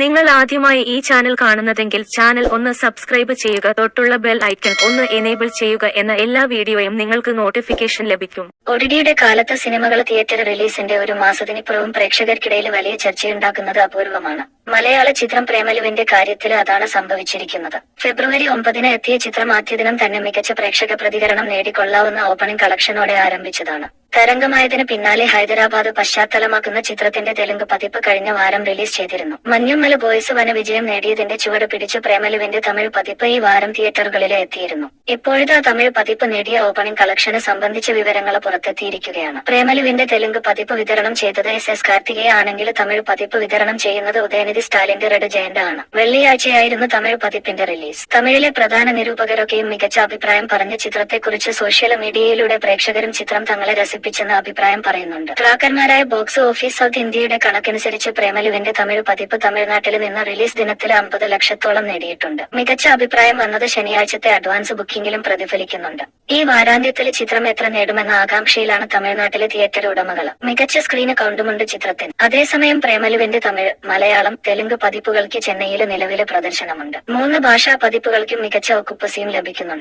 നിങ്ങൾ ആദ്യമായി ഈ ചാനൽ കാണുന്നതെങ്കിൽ ചാനൽ ഒന്ന് സബ്സ്ക്രൈബ് ചെയ്യുക തൊട്ടുള്ള ബെൽ ഐക്കൺ ഒന്ന് എനേബിൾ ചെയ്യുക എന്ന എല്ലാ വീഡിയോയും നിങ്ങൾക്ക് നോട്ടിഫിക്കേഷൻ ലഭിക്കും. ഒടിടിയുടെ കാലത്ത് സിനിമകൾ തിയേറ്റർ റിലീസിന്റെ ഒരു മാസത്തിനിപ്പുറവും പ്രേക്ഷകർക്കിടയിൽ വലിയ ചർച്ചയുണ്ടാക്കുന്നത് അപൂർവമാണ്. മലയാള ചിത്രം പ്രേമലുവിന്റെ കാര്യത്തിൽ അതാണ് സംഭവിച്ചിരിക്കുന്നത്. ഫെബ്രുവരി ഒമ്പതിന് എത്തിയ ചിത്രം ആദ്യ ദിനം തന്നെ മികച്ച പ്രേക്ഷക പ്രതികരണം നേടിക്കൊള്ളാവുന്ന ഓപ്പണിംഗ് കളക്ഷനോടെ ആരംഭിച്ചതാണ്. തരംഗമായതിന് പിന്നാലെ ഹൈദരാബാദ് പശ്ചാത്തലമാക്കുന്ന ചിത്രത്തിന്റെ തെലുങ്ക് പതിപ്പ് കഴിഞ്ഞ വാരം റിലീസ് ചെയ്തിരുന്നു. മഞ്ഞുമല ബോയ്സ് വന വിജയം നേടിയതിന്റെ ചുവട് പിടിച്ച് പ്രേമലുവിന്റെ തമിഴ് പതിപ്പ് ഈ വാരം തിയേറ്ററുകളിൽ എത്തിയിരുന്നു. ഇപ്പോഴത്തെ തമിഴ് പതിപ്പ് നേടിയ ഓപ്പണിംഗ് കളക്ഷന് സംബന്ധിച്ച വിവരങ്ങൾ പുറത്തെത്തിയിരിക്കുകയാണ്. പ്രേമലുവിന്റെ തെലുങ്ക് പതിപ്പ് വിതരണം ചെയ്തത് എസ് എസ് കാർത്തികേയ ആണെങ്കിൽ തമിഴ് പതിപ്പ് വിതരണം ചെയ്യുന്നത് ഉദയനിധി സ്റ്റാലിന്റെ റെഡ് ജയന്റ് ആണ് വെള്ളിയാഴ്ചയായിരുന്നു തമിഴ് പതിപ്പിന്റെ റിലീസ് തമിഴിലെ പ്രധാന നിരൂപകരൊക്കെയും മികച്ച അഭിപ്രായം പറഞ്ഞ ചിത്രത്തെക്കുറിച്ച് സോഷ്യൽ മീഡിയയിലൂടെ പ്രേക്ഷകരും ചിത്രം തങ്ങളെ രസിപ്പിച്ചെന്ന് അഭിപ്രായം പറയുന്നുണ്ട്. ട്രാക്കർമാരായ ബോക്സ് ഓഫീസ് ഓഫ് ഇന്ത്യയുടെ കണക്കനുസരിച്ച് പ്രേമലുവിന്റെ തമിഴ് പതിപ്പ് തമിഴ്നാട്ടിൽ നിന്ന് റിലീസ് ദിനത്തിൽ അമ്പത് ലക്ഷത്തോളം നേടിയിട്ടുണ്ട്. മികച്ച അഭിപ്രായം വന്നത് ശനിയാഴ്ചത്തെ അഡ്വാൻസ് ബുക്കിംഗിലും പ്രതിഫലിക്കുന്നുണ്ട്. ഈ വാരാന്ത്യത്തിൽ ചിത്രം എത്ര നേടുമെന്ന ആകാംക്ഷയിലാണ് തമിഴ്നാട്ടിലെ തിയേറ്റർ ഉടമകൾ. മികച്ച സ്ക്രീൻ കൗണ്ടുമുണ്ട് ചിത്രത്തിന്. അതേസമയം പ്രേമലുവിന്റെ തമിഴ് മലയാളം തെലുങ്ക് പതിപ്പുകൾക്ക് ചെന്നൈയിൽ നിലവിലെ പ്രദർശനമുണ്ട്. മൂന്ന് ഭാഷാ പതിപ്പുകൾക്കും മികച്ച ഒക്കുപ്പസിയും ലഭിക്കുന്നുണ്ട്.